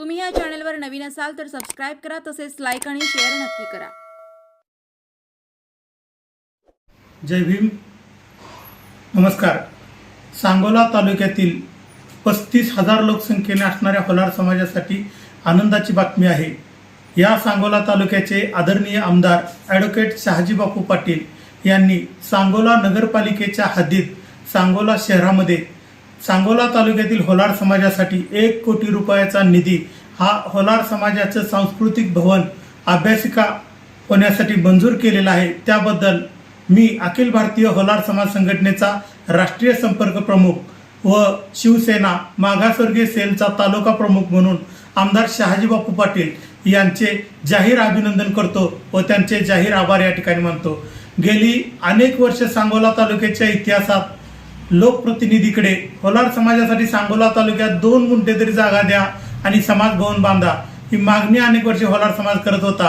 तुम्ही या चॅनलवर नवीन असाल तर सबस्क्राईब करा तसेच लाईक आणि शेअर नक्की करा. जय भीम. नमस्कार. सांगोला तालुक्यातील पस्तीस हजार लोकसंख्येने असणाऱ्या होलार समाजासाठी आनंदाची बातमी आहे. या सांगोला तालुक्याचे आदरणीय आमदार ॲडव्होकेट शहाजी बापू पाटील यांनी सांगोला नगरपालिकेच्या हद्दीत सांगोला शहरामध्ये सांगोला तालुक्यातील होलार समाजासाठी एक कोटी रुपयाचा निधी हा होलार समाजाचं सांस्कृतिक भवन अभ्यासिका होण्यासाठी मंजूर केलेला आहे. त्याबद्दल मी अखिल भारतीय होलार समाज संघटनेचा राष्ट्रीय संपर्क प्रमुख व शिवसेना मागासवर्गीय सेलचा तालुका प्रमुख म्हणून आमदार शहाजीबापू पाटील यांचे जाहीर अभिनंदन करतो व त्यांचे जाहीर आभार या ठिकाणी मानतो. गेली अनेक वर्ष सांगोला तालुक्याच्या इतिहासात लोकप्रतिनिधीकडे होलार समाजासाठी सांगोला तालुक्यात दोन गुंठे तरी जागा द्या आणि समाज भवन बांधा. ही मागणी अनेक वर्षे होलार समाज करत होता.